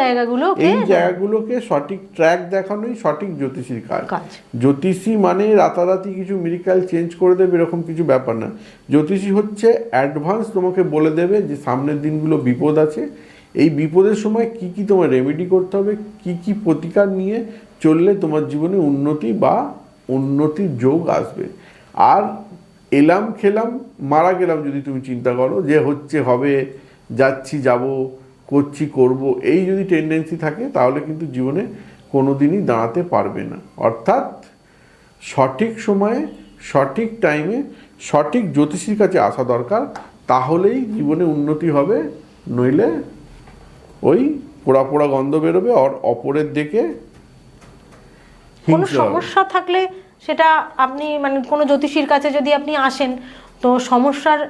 জায়গাগুলোকে এই জায়গাগুলোকে সঠিক ট্র্যাক দেখানোই সঠিক জ্যোতিষীর কাজ। জ্যোতিষী মানে রাতারাতি কিছু মিরিক্যাল চেঞ্জ করে দেবে এরকম কিছু ব্যাপার না। জ্যোতিষী হচ্ছে অ্যাডভান্স তোমাকে বলে দেবে যে সামনের দিনগুলো বিপদ আছে। এই বিপদের সময় কি কি তোমার রেমেডি করতে হবে কি কি প্রতিকার নিয়ে চললে তোমার জীবনে উন্নতি বা উন্নতির যোগ আসবে। আর এলাম খেলাম মারা গেলাম যদি তুমি চিন্তা করো যে হচ্ছে হবে যাচ্ছি যাব করছি করব এই যদি টেন্ডেন্সি থাকে তাহলে কিন্তু জীবনে কোনো দিনই দাঁড়াতে পারবে না। অর্থাৎ সঠিক সময়ে সঠিক টাইমে সঠিক জ্যোতিষীর কাছে আসা দরকার তাহলেই জীবনে উন্নতি হবে নইলে ওই পোড়া পোড়া গন্ধ বেরোবে আর অপরের দিকে কোনো সমস্যা থাকলে সেটা আপনি মানে কোনো জ্যোতিষীর কাছে যদি আপনি আসেন তো সমস্যার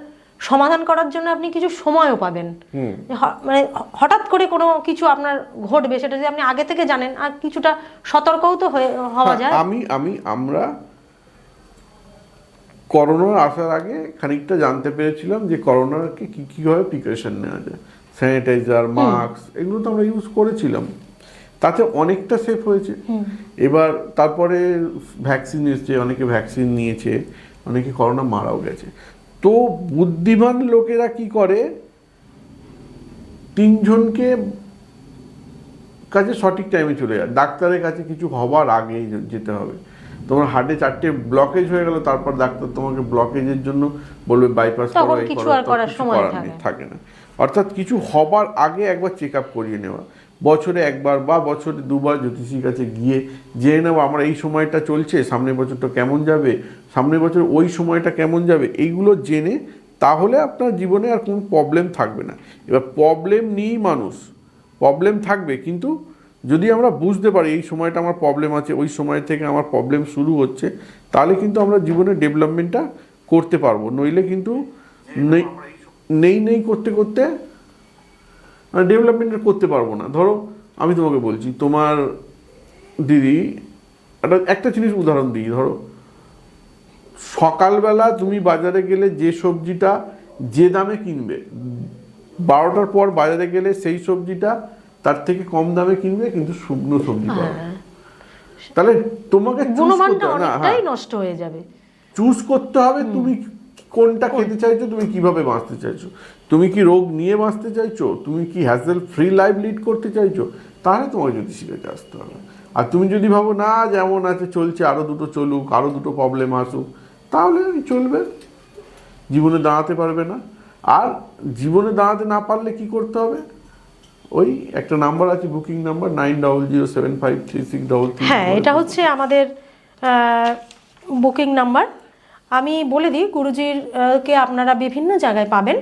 সমাধান করার জন্য আপনি কিছু সময়ও পাবেন। মানে হঠাৎ করে কোনো কিছু আপনার ঘটবে সেটা যদি আপনি আগে থেকে জানেন আর কিছুটা সতর্কও তো হওয়া যায়। হ্যাঁ, আমি আমি আমরা করোনার আসার আগে খানিকটা জানতে পেরেছিলাম যে করোনাকে কি কীভাবে প্রিপারেশন নেওয়া যায়। স্যানিটাইজার মাস্ক এগুলো তো আমরা ইউজ করেছিলাম। তাতে অনেকটা সেফ হয়েছে। এবার তারপরে ভ্যাকসিন এসছে অনেকে ভ্যাকসিন নিয়েছে অনেকে করোনা মারাও গেছে। তো বুদ্ধিমান লোকেরা কি করে? তিনজনকে কাছে সঠিক টাইমে চলে যায়। ডাক্তারের কাছে কিছু হবার আগেই যেতে হবে। তোমার হার্টে চারটে ব্লকেজ হয়ে গেল তারপর ডাক্তার তোমাকে ব্লকেজের জন্য বলবে বাইপাস থাকে। না। অর্থাৎ কিছু হবার আগে একবার চেক আপ করিয়ে নেওয়া। বছরে একবার বা বছরে দুবার জ্যোতিষীর কাছে গিয়ে জেনে নেওয়া আমরা এই সময়টা চলছে সামনের বছরটা কেমন যাবে সামনের বছর ওই সময়টা কেমন যাবে এইগুলো জেনে তাহলে আপনার জীবনে আর কোনো প্রবলেম থাকবে না। এবার প্রবলেম নিয়েই মানুষ প্রবলেম থাকবে কিন্তু যদি আমরা বুঝতে পারি এই সময়টা আমার প্রবলেম আছে ওই সময় থেকে আমার প্রবলেম শুরু হচ্ছে তাহলে কিন্তু আমরা জীবনে ডেভেলপমেন্টটা করতে পারব। নইলে কিন্তু নেই নেই নেই করতে করতে ডেভেলপমেন্ট করতে পারব না। ধরো আমি তোমাকে বলছি তোমার দিদি একটা একটা জিনিস উদাহরণ দিই ধরো সকালবেলা তুমি বাজারে গেলে যে সবজিটা যে দামে কিনবে বারোটার পর বাজারে গেলে সেই সবজিটা তার থেকে কম দামে কিনবে কিন্তু শুকনো সবজি পাবে তাহলে তোমাকে হ্যাঁ। নষ্ট হয়ে যাবে। চুজ করতে হবে তুমি কোনটা খেতে চাইছো তুমি কীভাবে বাঁচতে চাইছো। তুমি কি রোগ নিয়ে বাঁচতে চাইছো তুমি কি হ্যাসেল ফ্রি লাইফ লিড করতে চাইছো তাহলে তোমাকে কাছে আসতে হবে। আর তুমি যদি ভাবো না যেমন আছে চলছে আরও দুটো চলুক আরও দুটো প্রবলেম আসুক তাহলে চলবে। জীবনে দাঁড়াতে পারবে না। আর জীবনে দাঁড়াতে না পারলে কি করতে হবে? ওই একটা নাম্বার আছে booking number nine double zero seven five three six double three হ্যাঁ এটা হচ্ছে আমাদের বুকিং নাম্বার। আমি বলে দিই গুরুজির কে আপনারা বিভিন্ন জায়গায় পাবেন।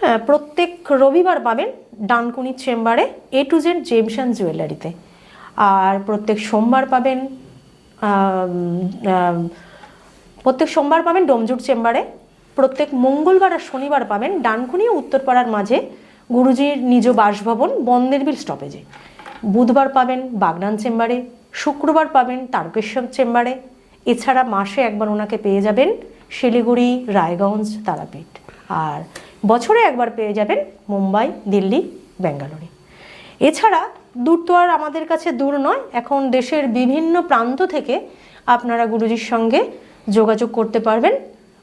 হ্যাঁ, প্রত্যেক রবিবার পাবেন ডানকুনি চেম্বারে A to Z gems and জুয়েলারিতে। আর প্রত্যেক সোমবার পাবেন প্রত্যেক সোমবার পাবেন ডোমজুট চেম্বারে, প্রত্যেক মঙ্গলবার আর শনিবার পাবেন ডানকুনি ও উত্তরপাড়ার মাঝে গুরুজির নিজ বাসভবন বন্দেরবিল স্টপেজে বুধবার পাবেন বাগনান চেম্বারে, শুক্রবার পাবেন তারকেশ্বর চেম্বারে, এছাড়া মাসে একবার ওনাকে পেয়ে যাবেন শিলিগুড়ি, রায়গঞ্জ, তারাপীঠ। আর বছরে একবার পেয়ে যাবেন মুম্বাই, দিল্লি, ব্যাঙ্গালোরে। এছাড়া দূর তো আর আমাদের কাছে দূর নয়, এখন দেশের বিভিন্ন প্রান্ত থেকে আপনারা গুরুজির সঙ্গে যোগাযোগ করতে পারবেন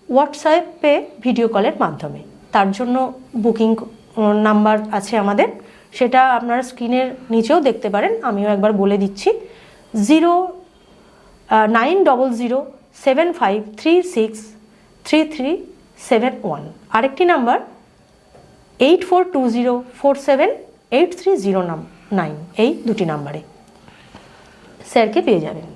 হোয়াটসঅ্যাপে ভিডিও কলের মাধ্যমে। তার জন্য বুকিং নাম্বার আছে আমাদের। সেটা আপনারা স্ক্রিনের নিচেও দেখতে পারেন। আমিও একবার বলে দিচ্ছি। Zero nine double zero seven five three six three three seven one আরেকটি number eight four two zero four seven eight three zero নাম নাইন এই দুটি নাম্বারে স্যারকে পেয়ে যাবেন।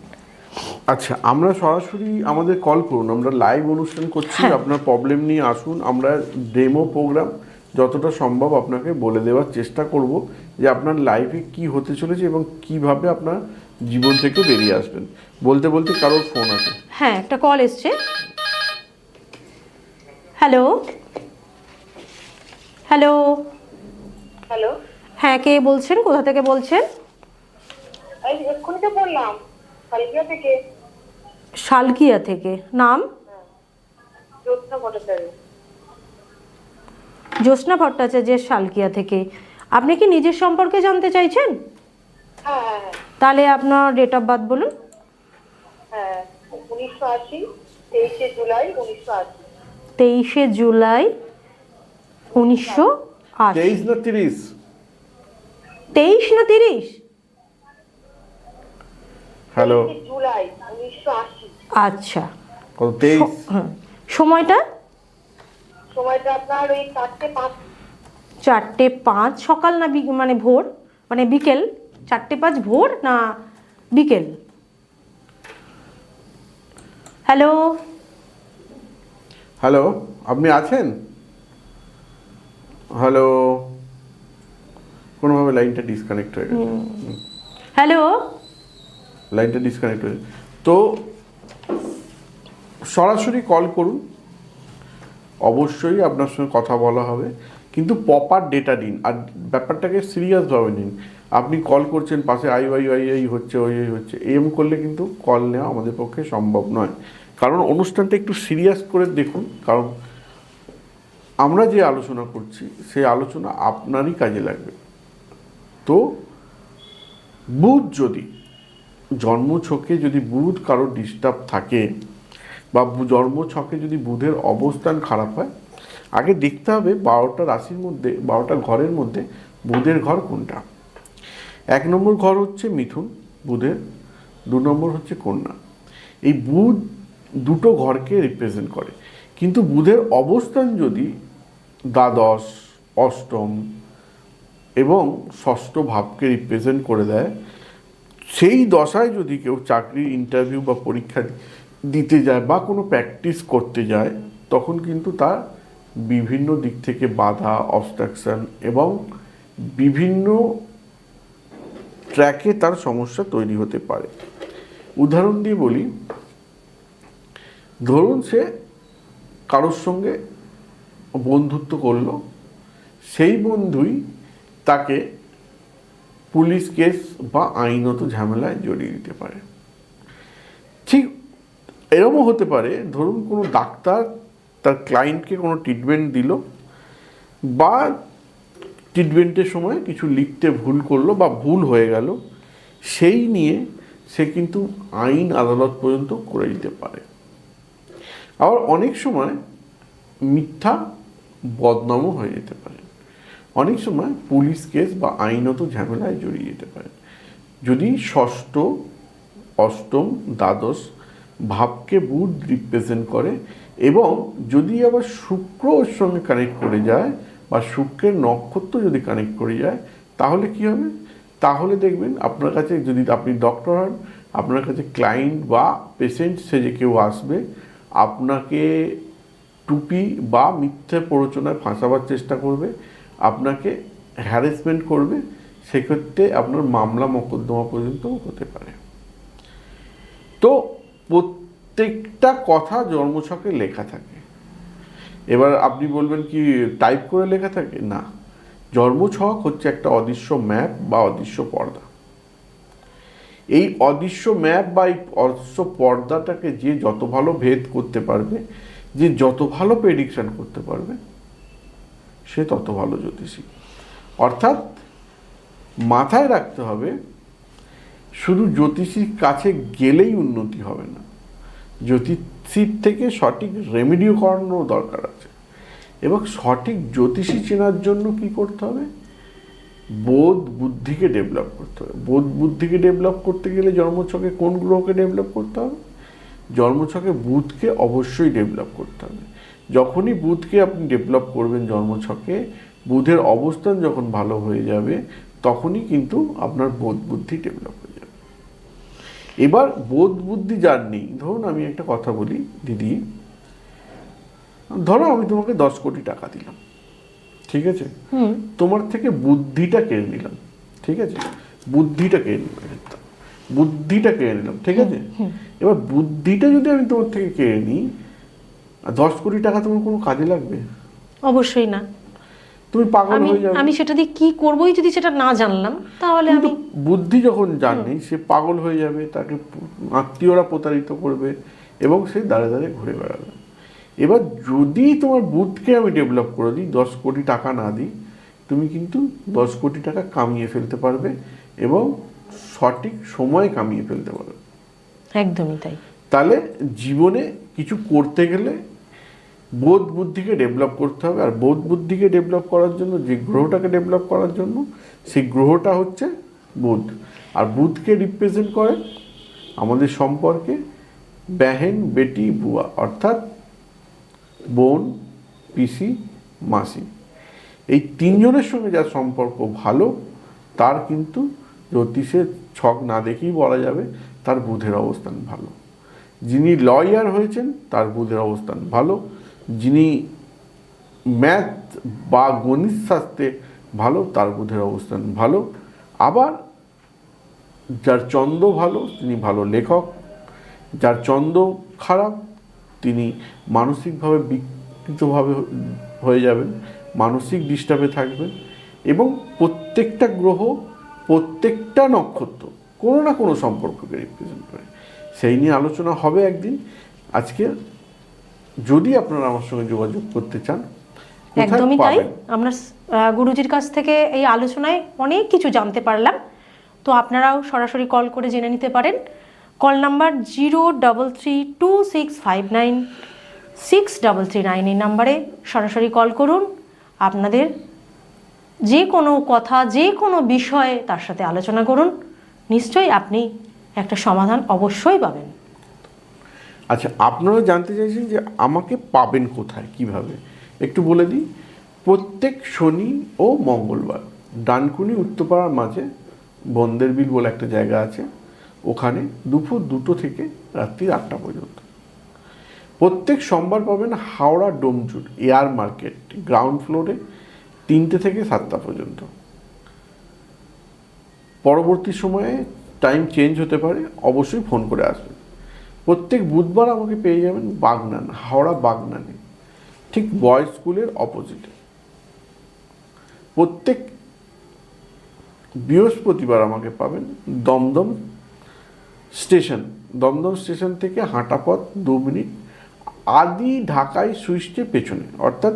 আচ্ছা আমরা সরাসরি আমাদের কল করুন আমরা লাইভ অনুষ্ঠান করছি হ্যাঁ। আপনার প্রবলেম নিয়ে আসুন আমরা ডেমো প্রোগ্রাম যতটা সম্ভব আপনাকে বলে দেওয়ার চেষ্টা করব যে আপনার লাইফে কি হতে চলেছে এবং কীভাবে আপনার জীবন থেকে বেরিয়ে আসবেন। বলতে বলতে কারোর ফোন আছে। হ্যাঁ একটা কল এসছে। হ্যালো হ্যালো হ্যালো হ্যাঁ কে বলছেন? কোথা থেকে বলছেন? এই এক্ষুনি তো বললাম। কালিকা থেকে? শালকিয়া থেকে। নাম? জ্যোৎস্না ভট্টাচার্য। জ্যোৎস্না ভট্টাচার্যের শালকিয়া থেকে। আপনি কি নিজের সম্পর্কে জানতে চাইছেন? হ্যাঁ হ্যাঁ হ্যাঁ। তাহলে আপনার ডেট অফ বার্থ বলুন। হ্যাঁ উনিশশো আশি তেইশে জুলাই উনিশশো আশি। তেইশে জুলাই উনিশশো আশি। তেইশ না তিরিশ? তেইশ না তিরিশ? হ্যালো। জুলাই উনিশশো আচ্ছা। কত তেইশ? হ্যাঁ সময়টা? সময়টা আপনার ওই চারটে পাঁচ। চারটে পাঁচ সকাল না বি- মানে ভোর? মানে বিকেল? চারটে পাঁচ ভোর না বিকেল? হ্যালো? হ্যালো আপনি আছেন? হ্যালো? কোনোভাবে লাইনটা ডিসকানেক্ট হয়ে গেছে। হ্যালো? লাইনটা ডিসকানেক্ট হয়ে তো সরাসরি কল করুন। অবশ্যই আপনার সঙ্গে কথা বলা হবে। কিন্তু প্রপার ডেটা দিন আর ব্যাপারটাকে সিরিয়াসভাবে নিন। আপনি কল করছেন পাশে, আই, ওয়াই ওয়াই, এই হচ্ছে, ওই ওই হচ্ছে। এম করলে কিন্তু কল নেওয়া আমাদের পক্ষে সম্ভব নয়। কারণ অনুষ্ঠানটা একটু সিরিয়াস করে দেখুন। কারণ আমরা যে আলোচনা করছি, সেই আলোচনা আপনারই কাজে লাগবে। তো বুধ যদি জন্মছকে যদি বুধ কারও ডিস্টার্ব থাকে বা জন্মছকে যদি বুধের অবস্থান খারাপ হয়, আগে দেখতে হবে বারোটা রাশির মধ্যে, বারোটা ঘরের মধ্যে বুধের ঘর কোনটা? এক নম্বর ঘর হচ্ছে মিথুন বুধের, দু নম্বর হচ্ছে কন্যা। এই বুধ দুটো ঘরকে রিপ্রেজেন্ট করে। কিন্তু বুধের অবস্থান যদি দ্বাদশ, অষ্টম এবং ষষ্ঠ ভাবকে রিপ্রেজেন্ট করে দেয় সেই দশায় যদি কেউ চাকরির ইন্টারভিউ বা পরীক্ষা দিতে যায় বা কোনো প্র্যাকটিস করতে যায়, তখন কিন্তু তার বিভিন্ন দিক থেকে বাধা অবস্ট্রাকশন এবং বিভিন্ন ট্র্যাকে তার সমস্যা তৈরি হতে পারে। উদাহরণ দিয়ে বলি, ধরুন সে কারোর সঙ্গে বন্ধুত্ব করল, সেই বন্ধুই তাকে পুলিশ কেস বা আইনত ঝামেলায় জড়িয়ে দিতে পারে। ঠিক এরমও হতে পারে, ধরুন কোনো ডাক্তার তার ক্লায়েন্টকে কোনো ট্রিটমেন্ট দিল বা ট্রিটমেন্টের সময় কিছু লিখতে ভুল করল বা ভুল হয়ে গেল, সেই নিয়ে সে কিন্তু আইন আদালত পর্যন্ত করে দিতে পারে। আবার অনেক সময় মিথ্যা বদনামও হয়ে যেতে পারে। অনেক সময় পুলিশ কেস বা আইনত ঝামেলায় জড়িয়ে যেতে পারে। যদি ষষ্ঠ, অষ্টম, দ্বাদশ ভাবকে বুধ রিপ্রেজেন্ট করে এবং যদি আবার শুক্র ওর সঙ্গে কানেক্ট করে যায় বা শুক্রের নক্ষত্র যদি কানেক্ট করে যায়, তাহলে কি হবে? তাহলে দেখবেন আপনার কাছে যদি আপনি ডক্টর হন, আপনার কাছে ক্লায়েন্ট বা পেশেন্ট সেজে কেউ আসবে, আপনাকে টুপি বা মিথ্যে প্ররোচনায় ফাঁসাবার চেষ্টা করবে আপনাকে হ্যারাসমেন্ট করবে, সেক্ষেত্রে আপনার মামলা মোকদ্দমা পর্যন্ত হতে পারে। তো প্রত্যেকটা কথা জন্মছকে লেখা থাকে। এবার আপনি বলবেন কি টাইপ করে লেখা থাকে? না। জন্মছক হচ্ছে একটা অদৃশ্য ম্যাপ বা অদৃশ্য পর্দা। এই অদৃশ্য ম্যাপ বা এই অদৃশ্য পর্দাটাকে যে যত ভালো ভেদ করতে পারবে, যে যত ভালো প্রেডিকশন করতে পারবে সে তত ভালো জ্যোতিষী। অর্থাৎ মাথায় রাখতে হবে, শুধু জ্যোতিষীর কাছে গেলেই উন্নতি হবে না। জ্যোতিষীর থেকে সঠিক রেমেডিও করানোর দরকার আছে। এবং সঠিক জ্যোতিষী চেনার জন্য কি করতে হবে? বোধ বুদ্ধিকে ডেভেলপ করতে হবে। বোধ বুদ্ধিকে ডেভেলপ করতে গেলে জন্মছকে কোন গ্রহকে ডেভেলপ করতে হবে? জন্মছকে বুধকে অবশ্যই ডেভেলপ করতে হবে। যখনই বুধকে আপনি ডেভেলপ করবেন জন্মছকে বুধের অবস্থান যখন ভালো হয়ে যাবে তখনই কিন্তু আপনার বোধ বুদ্ধি ডেভেলপ হয়ে যাবে। এবার বোধ বুদ্ধি যার নেই ধরুন আমি একটা কথা বলি দিদি ধরো আমি তোমাকে দশ কোটি টাকা দিলাম ঠিক আছে? হুম। তোমার থেকে বুদ্ধিটা কেড়ে নিলাম ঠিক আছে? বুদ্ধিটা কেড়ে নিলাম বুদ্ধিটা কেড়ে নিলাম ঠিক আছে? এবার বুদ্ধিটা যদি আমি তোমার থেকে কেড়ে নিই আর দশ কোটি টাকা তোমার কোনো কাজে লাগবে? অবশ্যই না। তুমি পাগল হয়ে যাবে। আমি সেটা দিয়ে কি করবোই যদি সেটা না জানলাম তাহলে আমি বুদ্ধি যখন জানে সে পাগল হয়ে যাবে তাকে আত্মীয়রা প্রতারিত করবে এবং সে দাঁড়ে দাঁড়ে ঘুরে বেড়াবে। এবার যদি তোমার বুথকে আমি ডেভেলপ করে দিই দশ কোটি টাকা না দিই তুমি কিন্তু দশ কোটি টাকা কামিয়ে ফেলতে পারবে এবং সঠিক সময় কামিয়ে ফেলতে পারবে। একদমই তাই। তাহলে জীবনে কিছু করতে গেলে বোধ বুদ্ধিকে ডেভেলপ করতে হবে। আর বোধ বুদ্ধিকে ডেভেলপ করার জন্য, যে গ্রহটাকে ডেভেলপ করার জন্য, সেই গ্রহটা হচ্ছে বুধ। আর বুধকে রিপ্রেজেন্ট করে আমাদের সম্পর্কে ব্যাহেন, বেটি, বুয়া, অর্থাৎ বোন, পিসি, মাসি। এই তিনজনের সঙ্গে যার সম্পর্ক ভালো, তার কিন্তু জ্যোতিষের ছক না দেখেই বলা যাবে তার বুধের অবস্থান ভালো। যিনি লয়ার হয়েছেন, তার বুধের অবস্থান ভালো। যিনি ম্যাথ বা গণিত শাস্ত্রে ভালো, তার বুধের অবস্থান ভালো। আবার যার চন্দ্র ভালো, তিনি ভালো লেখক। যার চন্দ্র খারাপ, তিনি মানসিকভাবে বিকৃতভাবে হয়ে যাবেন, মানসিক ডিস্টার্বে থাকবেন এবং প্রত্যেকটা গ্রহ, প্রত্যেকটা নক্ষত্র কোনো না কোনো সম্পর্ককে রিপ্রেজেন্ট করে। সেই নিয়ে আলোচনা হবে একদিন। আজকে যদি আপনারা আমার সঙ্গে যোগাযোগ করতে চান একদমই তাই। আমরা গুরুজির কাছ থেকে এই আলোচনায় অনেক কিছু জানতে পারলাম। তো আপনারাও সরাসরি কল করে জেনে নিতে পারেন। Call number zero double three two six five nine six double three nine এই নাম্বারে সরাসরি কল করুন। আপনাদের যে কোনো কথা যে কোনো বিষয়ে তার সাথে আলোচনা করুন। নিশ্চয়ই আপনি একটা সমাধান অবশ্যই পাবেন। আচ্ছা আপনারা জানতে চাইছেন যে আমাকে পাবেন কোথায়, কীভাবে? একটু বলে দিই, প্রত্যেক শনি ও মঙ্গলবার, ডানকুনি, উত্তরপাড়ার মাঝে বন্দের বিল বলে একটা জায়গা আছে, ওখানে দুপুর দুটো থেকে রাত্রি আটটা পর্যন্ত। প্রত্যেক সোমবার পাবেন Howrah Domjur air market, ground ফ্লোরে তিনটে থেকে সাতটা পর্যন্ত। পরবর্তী সময়ে টাইম চেঞ্জ হতে পারে, অবশ্যই ফোন করে আসবেন। প্রত্যেক বুধবার আমাকে পেয়ে যাবেন বাগনান, হাওড়া বাগনানে। ঠিক বয়েজ স্কুলের অপোজিটে প্রত্যেক বৃহস্পতিবার আমাকে পাবেন দমদম স্টেশন। দমদম স্টেশন থেকে হাঁটা পথ দু মিনিট। আদি ঢাকায় সুইচটে পেছনে। অর্থাৎ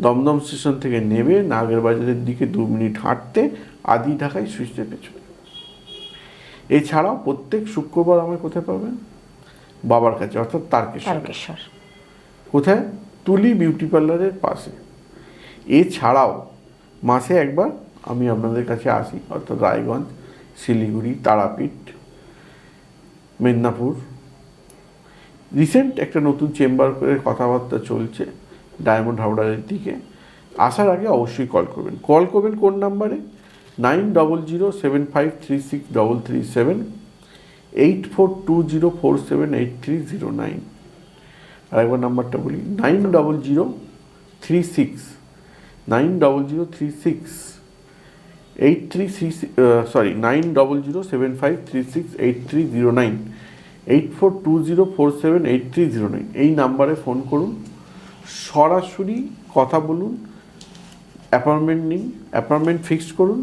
দমদম স্টেশন থেকে নেমে নাগের বাজারের দিকে দু মিনিট হাঁটতে আদি ঢাকায় সুইচটে পেছনে। এছাড়াও প্রত্যেক শুক্রবার আমায় কোথায় পাবেন? বাবার কাছে অর্থাৎ তারকেশ্বর। কোথায়? তুলি বিউটি পার্লারের পাশে। এছাড়াও মাসে একবার আমি আপনাদের কাছে আসি অর্থাৎ রায়গঞ্জ শিলিগুড়ি তারাপীঠ মেদিনীপুর। রিসেন্ট একটা নতুন চেম্বার করে কথাবার্তা চলছে ডায়মন্ড হাওড়ারের দিকে। আসার আগে অবশ্যই কল করবেন। কল করবেন কোন নাম্বারে? Nine double zero seven five three six double three seven. Eight four two zero four seven eight three zero nine আরেকবার নাম্বারটা বলি nine double zero three six nine double zero three six eight three three sorry nine double zero seven five three six eight three zero nine eight four two zero four seven eight three zero nine এই নাম্বারে phone করুন, সরাসরি কথা বলুন, appointment নিন, appointment fixed করুন,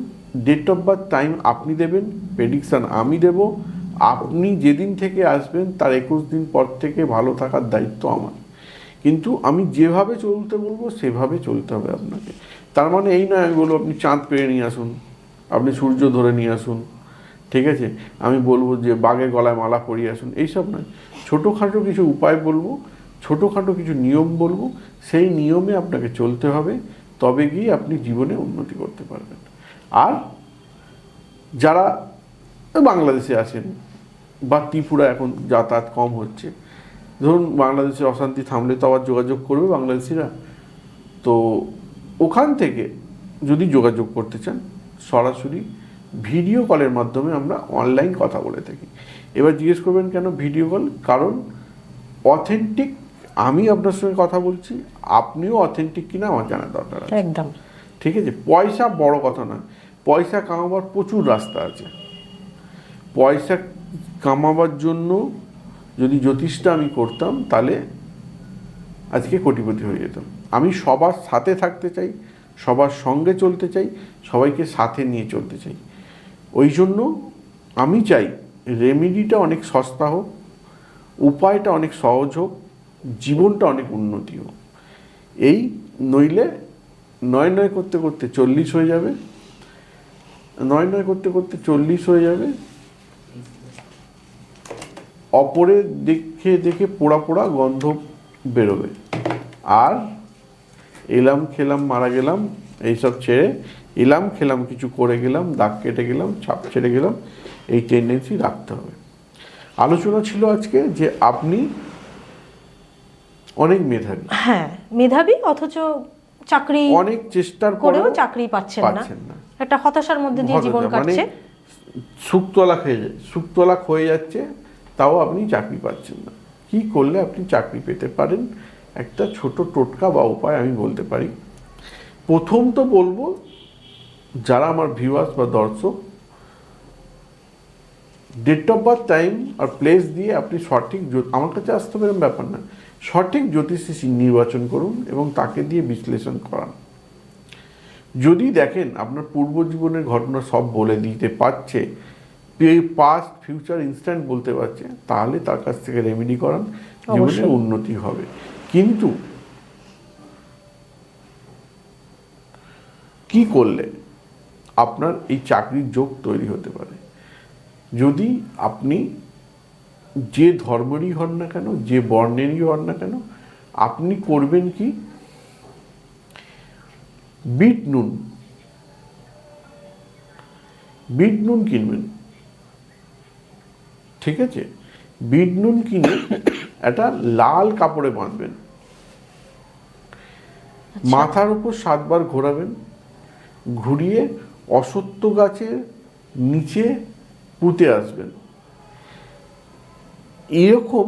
date of birth, time আপনি দেবেন, প্রেডিকশান আমি দেব আপনি যেদিন থেকে আসবেন, তার একুশ দিন পর থেকে ভালো থাকার দায়িত্ব আমার। কিন্তু আমি যেভাবে চলতে বলব, সেভাবে চলতে হবে আপনাকে। তার মানে এই নয়, আমি বলব, আপনি চাঁদ পেয়ে নিয়ে আসুন, আপনি সূর্য ধরে নিয়ে আসুন, ঠিক আছে? আমি বলব যে বাঘের গলায় মালা পরিয়ে আসুন, এইসব নয়। ছোটোখাটো কিছু উপায় বলব, ছোটোখাটো কিছু নিয়ম বলব, সেই নিয়মে আপনাকে চলতে হবে, তবে গিয়ে আপনি জীবনে উন্নতি করতে পারবেন। আর যারা বাংলাদেশে আছেন। বা ত্রিপুরা এখন যাতায়াত কম হচ্ছে। ধরুন বাংলাদেশে অশান্তি থামলে তো আবার যোগাযোগ করবে বাংলাদেশিরা। তো ওখান থেকে যদি যোগাযোগ করতে চান সরাসরি ভিডিও কলের মাধ্যমে আমরা অনলাইন কথা বলে থাকি। এবার জিজ্ঞেস করবেন কেন ভিডিও কল? কারণ অথেন্টিক আমি আপনার সঙ্গে কথা বলছি আপনিও অথেন্টিক কিনা আমার জানা দরকার আছে। একদম। ঠিক আছে? পয়সা বড় কথা নয়। পয়সা কামাবার প্রচুর রাস্তা আছে। পয়সা কামাবার জন্য যদি জ্যোতিষটা আমি করতাম, তাহলে আজকে কোটিপতি হয়ে যেতাম। আমি সবার সাথে থাকতে চাই, সবার সঙ্গে চলতে চাই, সবাইকে সাথে নিয়ে চলতে চাই। ওই জন্য আমি চাই রেমেডিটা অনেক সস্তা হোক, উপায়টা অনেক সহজ হোক, জীবনটা অনেক উন্নতি হোক। এই নইলে নয় নয় করতে করতে চল্লিশ হয়ে যাবে, নয় নয় করতে করতে চল্লিশ হয়ে যাবে অপরের দেখে দেখে পোড়া পোড়া গন্ধ বেরোবে। আর এলাম খেলাম মারা গেলাম এইসব ছেড়ে এলাম খেলাম কিছু করে গেলাম দাগ কেটে গেলাম ছাপ ছেড়ে গেলাম এই টেন্ডেন্সি রাখতে হবে। আলোচনা ছিল আজকে যে আপনি অনেক মেধাবী। হ্যাঁ মেধাবী অথচ চাকরি অনেক চেষ্টার করেও চাকরি পাচ্ছেন না। একটা হতাশার মধ্যে দিয়ে জীবন মানে কাটছে। সুক্তলা খেয়ে যায় সুক্তলা হয়ে যাচ্ছে তাও আপনি চাকরি পাচ্ছেন না। কি করলে আপনি চাকরি পেতে পারেন? একটা ছোট টোটকা বা উপায় আমি বলতে পারি। প্রথম তো বলব, যারা আমার ভিউয়ার্স বা দর্শক ডেট অফ বার্থ টাইম আর প্লেস দিয়ে আপনি সঠিক আমার কাছে আসতে পারেন ব্যাপার না। সঠিক জ্যোতিষী নির্বাচন করুন এবং তাকে দিয়ে বিশ্লেষণ করান। যদি দেখেন আপনার পূর্ব জীবনের ঘটনা সব বলে দিতে পারছে পাস্ট ফিউচার ইনস্ট্যান্ট বলতে পারছে তাহলে তার কাছ থেকে রেমেডি করান জীবনে উন্নতি হবে। কিন্তু কি করলে আপনার এই চাকরির যোগ তৈরি হতে পারে? যদি আপনি যে ধর্মেরই হন না কেন যে বর্ণেরই হন না কেন আপনি করবেন কি? বিট নুন। বিট নুন কিনবেন। ঠিক আছে? বিট নুন কিনে একটা লাল কাপড়ে বাঁধবেন। মাথার উপর সাতবার ঘোরাবেন ঘুরিয়ে অসত্য গাছের নিচে পুঁতে আসবেন। এরকম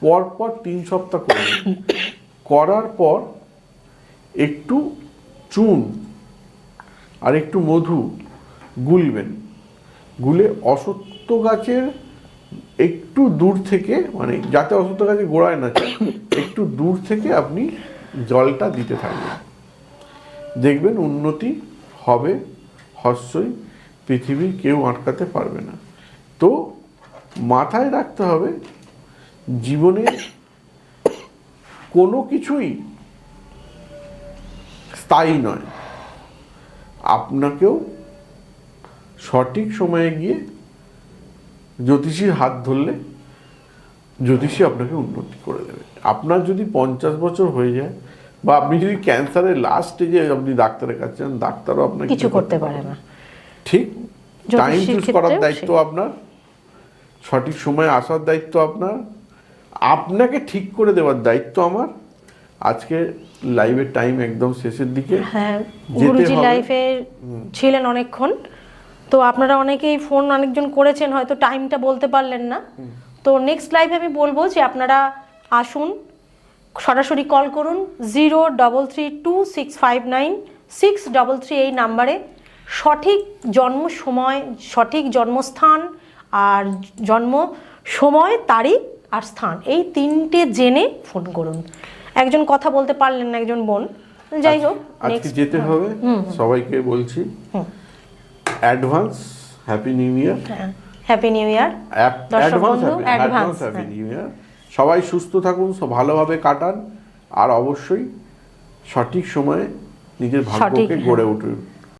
পরপর তিন সপ্তাহ করবেন করার পর একটু চুন আর একটু মধু গুলবেন। গুলে অসত্য গাছের একটু দূর থেকে মানে যাতে অসত্য গাছে গোড়ায় না একটু দূর থেকে আপনি জলটা দিতে থাকবেন। দেখবেন উন্নতি হবে, হস্যই পৃথিবীর কেউ আটকাতে পারবে না। তো মাথায় রাখতে হবে, জীবনে কোনো কিছুই স্থায়ী নয়। আপনাকেও সঠিক সময়ে গিয়ে জ্যোতিষীর হাত ধরলে জ্যোতিষী আপনাকে উন্নতি করে দেবে। আপনার যদি পঞ্চাশ বছর হয়ে যায় বা আপনি যদি ক্যান্সারের লাস্ট স্টেজে আপনি ডাক্তারের কাছে যান ডাক্তারও আপনাকে কিছু করতে পারে না। ঠিক। টাইম চুজ করার দায়িত্ব আপনার। সঠিক সময়ে আসার দায়িত্ব আপনার। আপনাকে ঠিক করে দেওয়ার দায়িত্ব আমার। আজকে লাইভের টাইম একদম শেষের দিকে। হ্যাঁ গুরুজি লাইফে ছিলেন অনেকক্ষণ। তো আপনারা অনেকেই ফোন অনেকজন করেছেন হয়তো টাইমটা বলতে পারলেন না। তো নেক্সট লাইভে আমি বলব যে আপনারা আসুন সরাসরি কল করুন zero double three two six five nine six double three এই নাম্বারে সঠিক জন্ম সময় সঠিক জন্মস্থান আর জন্ম সময় তারিখ আর স্থান এই তিনটে জেনে ফোন করুন। একজন কথা বলতে পারলেন না একজন বোন। যাই হোক আজকে যেতে হবে। সবাইকে বলছি। Advance happy new year happy new year advance advance happy হ্যাঁ। নিউ ইয়ার সবাই সুস্থ থাকুন সব ভালোভাবে কাটান আর অবশ্যই সঠিক সময়ে নিজের ভাগ্যকে হ্যাঁ। গড়ে উঠুন